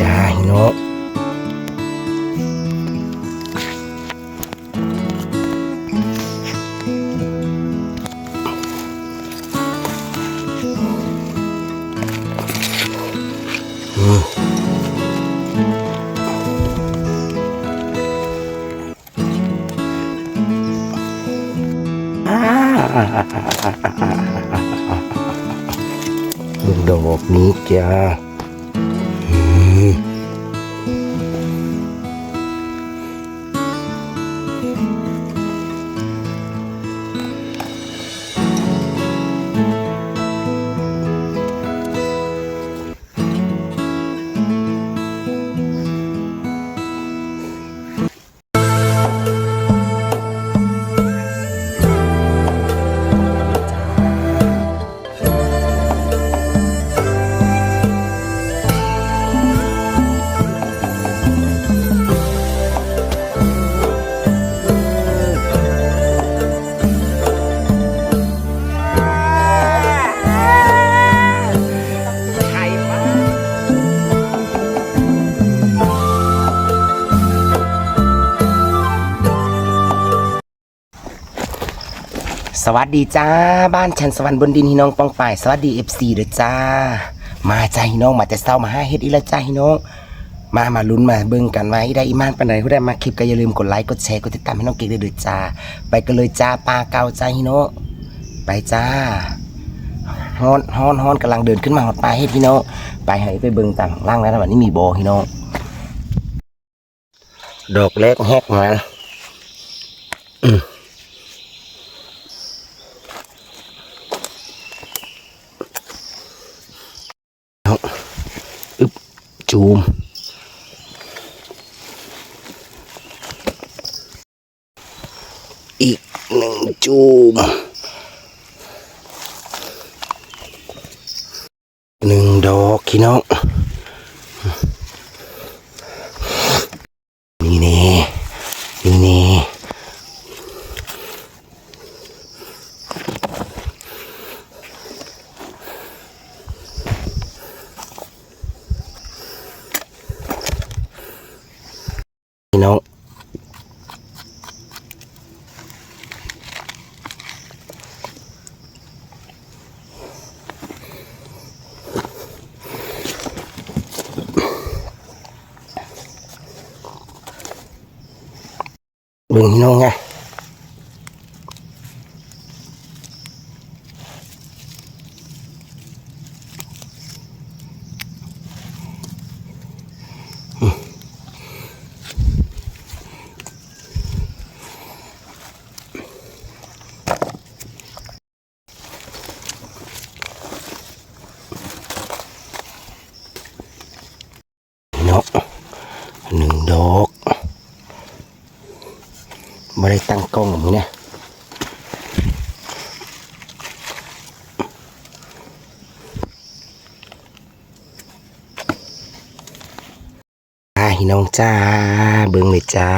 จ้าพี่น้องอืมอ่าเบิ่งดอกนี้จ้า สวัสดีจ้าบ้านฉันสวรรค์บนดินพี่น้องปองป่ายสวัสดีเอฟซีเด้อจ้า มาจ้าพี่น้องมาแต่เศร้ามาห้าเฮ็ดอีละจ้าพี่น้อง มามาลุ้นมาเบิ่งกันไว้ได้อีมานปานไหนผู้ใดมาคลิปก็อย่าลืมกดไลค์กดแชร์กดติดตามให้น้องเก่งด้วยเด้อจ้า ไปกันเลยจ้าปลาเก่าจ้าพี่น้องไปจ้าฮอนฮอนฮอนกำลังเดินขึ้นมาหอดปลาเฮ็ดพี่น้องไปให้ไปเบิ่งตามข้างล่างแล้วนะวันนี้มีโบพี่น้องดอกเล็กแฮกมาูม อีกหนึ่งจูมหนึ่งดอกพี่น้อง เบิ่งน้องไงพี่น้องหนึ่งดอก ไม่ได้ตั้งกล้องแบบนี้เนี่ยน้องจ้าเบิ่งเลยจ้า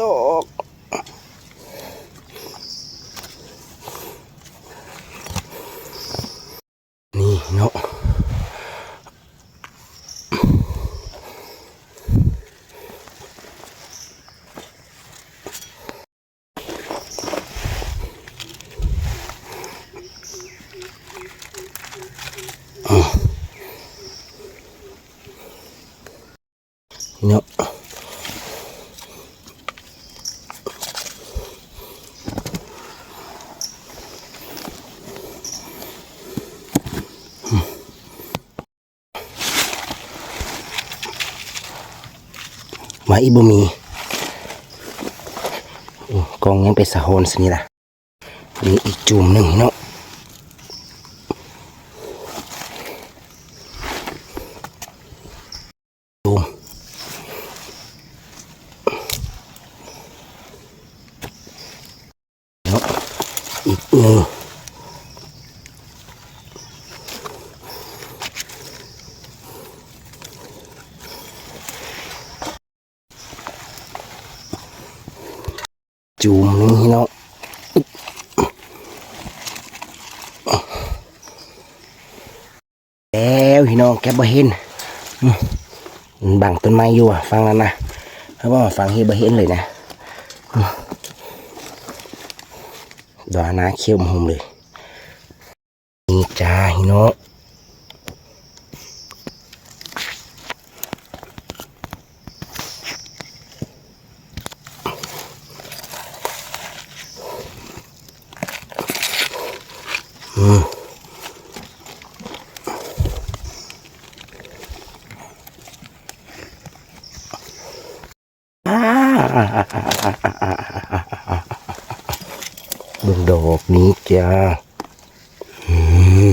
ดอกนี่เนาะอะนี่ เนาะมาอีบุมีอืมกองยังไปสะโหนสินี่ล่ะนี่อีกจุ่มหนึ่งเนาะ จูมนี่น้องแล้วพี่น้องแกบ่เห็นบังต้นไม้อยู่ฟังแล้วนะเพราะว่าฟังเฮบ่เห็นเลยนะ ดอกนาเขียวมหุมเลยนี่จ้าพี่น้องเบิ่ง ดอกนี้จ้าอืม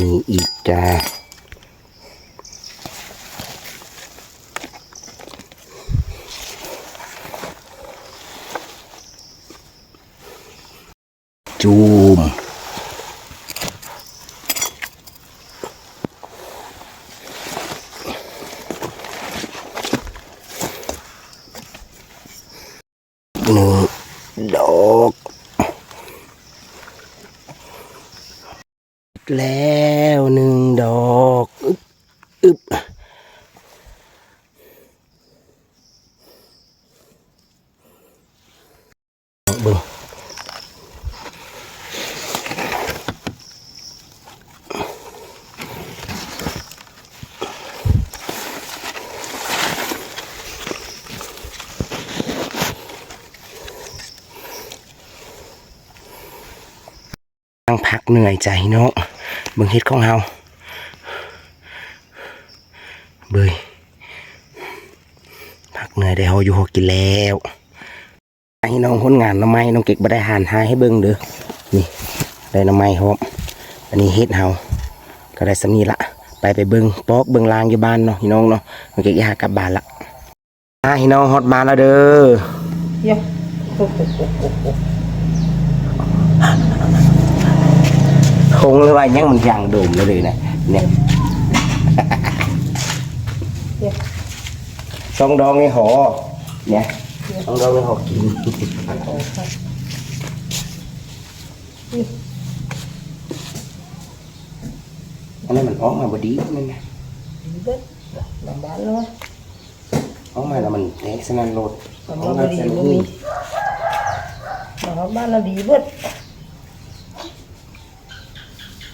มีอีกจ้า จูม หนึ่งดอก แล้วหนึ่งดอกอึบอึบบึงางพักเหนื่อยใจเนาะ เบิ่งเฮ็ดของเฮาเบยพักเหนื่อยได้เฮาอยู่หกกินแล้วให้น้องคนงานหน้ำไม้น้องเก็กบ่ได้หานหาให้เบิ่งเด้อนี่ได้หน้ำไม้พร้อมอันนี้เฮ็ดเฮาก็ได้สำนีละไปไปเบิ่งปอกเบิ่งลางอยู่บ้านเนาะพี่น้องเนาะน้องเก็กอยากกลับบ้านละอ่าพี่น้องฮอดบ้านแล้วเด้อเดี๋ยวโอ้โหโอ้โหโอ้โหคงเลยว่ายังมันยังโดมเลยเลยนะเนี่ยเดี๋ยวสองดองในหอเนี่ยสองดองในหอกินโอ้ค่ะอันนั้นมันออกมาบดีนั่นนะดีเบิดลำบากแล้ววะออกมาแล้วมันแตกสนั่นโลดลำบากบ่ดีบ่มีมาเอาบ้านเราดีเบิด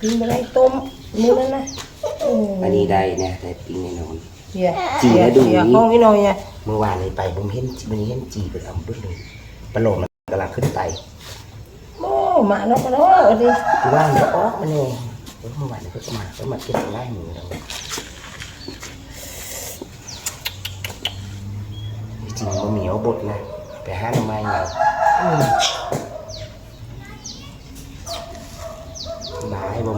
กินบ่ได้ต้มมื้อนั้นนะโอ้อันนี้ได้เนี่ยได้ปิ้งแน่นอน เหี้ยจีแล้วดูเหี้ยห้องนี้หน่อยอะเมื่อวานเลยไปผมเห็นมันเห็นจีไปทำบึ้งเลยปลาโลกมันกำลังขึ้นไปโอ้มาแล้วมาแล้วเอาดิคือว่าเดี๋ยวออกมาเนี่ยเมื่อวานเนี่ยก็จะมาก็มาเก็บไล่มือเราจริงๆมันเหนียวบดนะไปห้าทำไมเหรออืม บายบ่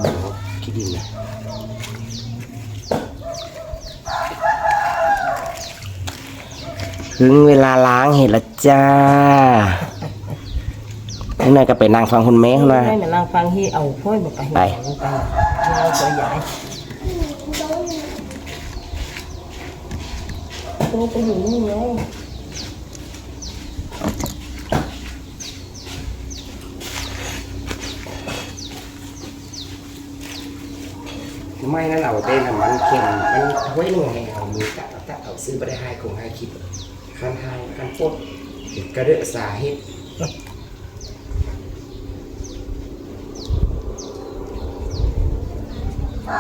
ห มูคิดดินนะถึงเวลาล้างเห็ดและจ้านี่นายก็ไปนั่งฟังคุณแม่เขานะให้มานั่งฟังที่เอาค่อยบ่ไปไปไปเอาตัวใหญ่ตัวไปอยู่นี่ไง ไม่นั่นเอาเต้นะมันเค็มมันไว้หน่วยเอามือกัดเอาตัดเอาซื้อไปได้ให้คงให้คิดคันให้คันปดกระเดอะสาเหตุอ่า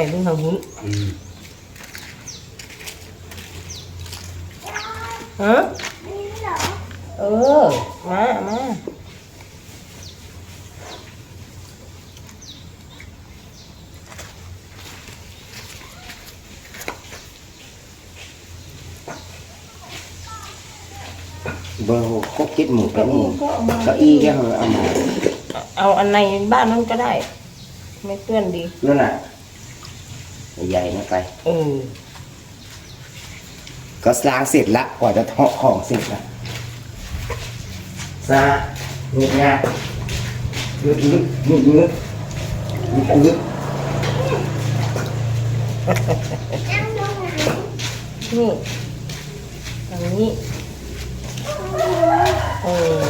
phải lưng hào hứng. Hả? Ừ. Má má. Bơ có chết một cái một sợ y ra rồi ăn ăn ờ, ờ, này ba nó có đại. Mấy tuần đi. Nó là ในบ้านนั้นก็ได้ไม่เปื้อนดีนั่นน่ะใหญ่นะไป เออก็ล้างเสร็จละกว่าจะเทาะของเสร็จละซาเงียบงายึดยึดยึดยึดยึดยึดนี่อันนี้เออ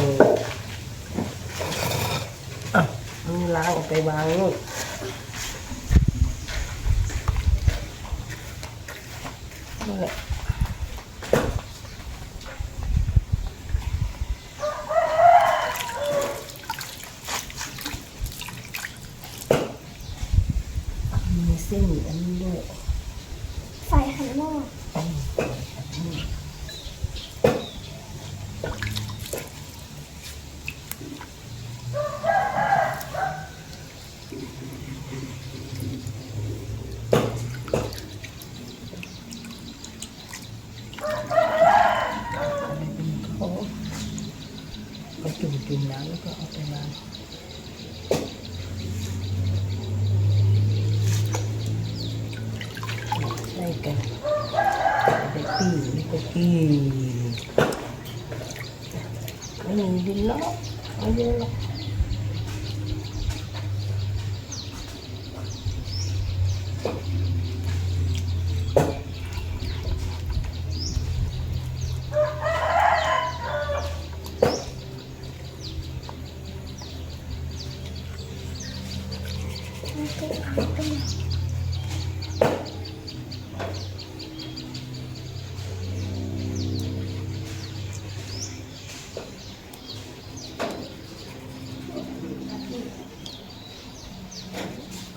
อะอันนี้ล้างเอาไปวางนู่น นั่นแหละมีเส้นอันนี้ด้วย ไฟหันหม้อ เขาไปจุ่ มจุ่มน้ำแล้วก็เอาไปล้างใส่กันไปปีนี่ก็ปีไม่มีดินเนาะไม่เยอะหรอก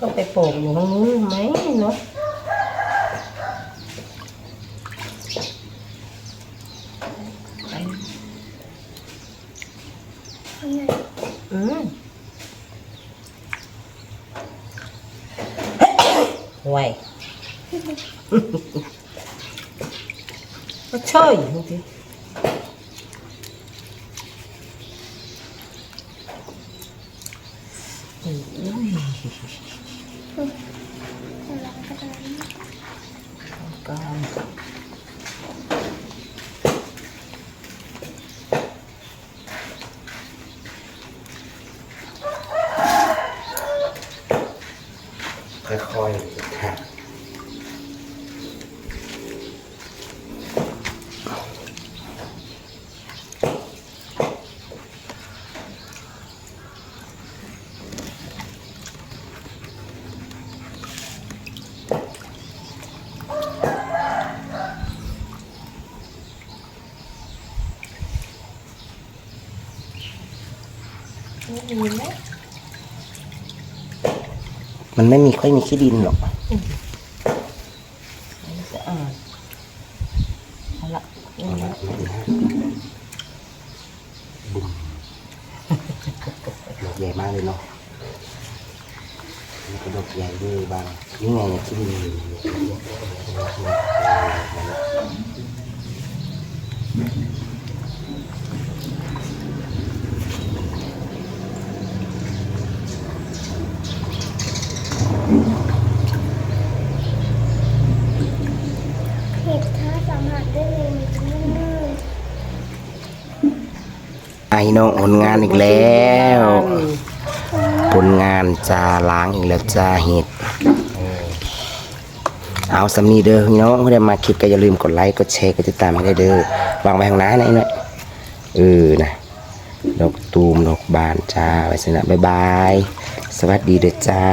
ก็ไปโปกอยู่ข้างนู้นไหมเนาะทำไงอืมไวก็ช่วยจริงๆอุ้ย เราก็จะ การ ค่อยๆค่ะ ดีไหมมันไม่มีค่อยมีขี้ดินหรอกสะอาดเอาละเอาละไม่ดีฮะบุ้มดอกใหญ่มากเลยเนาะนี่ก็ดอกใหญ่ด้วยบางนี่ไงเนี่ยขี้ดินอยู่ เห็ดถ้าสัมผัสได้เลยมันจะลื่น ไอ้น้องผลงานอีกแล้ว ผลงานจาล้างอีกแล้วจ้าเห็ด เอาสำนีเด้อพี่น้องผู้ใดมาคลิปก็อย่าลืมกดไลค์ กดแชร์ กดติดตามให้ได้เด้อวางไว้ข้างหน้าหน่อยหน่อยเออนะ ดอกตูม ดอกบานจ้าไว้สนะบ๊ายบาย สวัสดีเด้อจ้า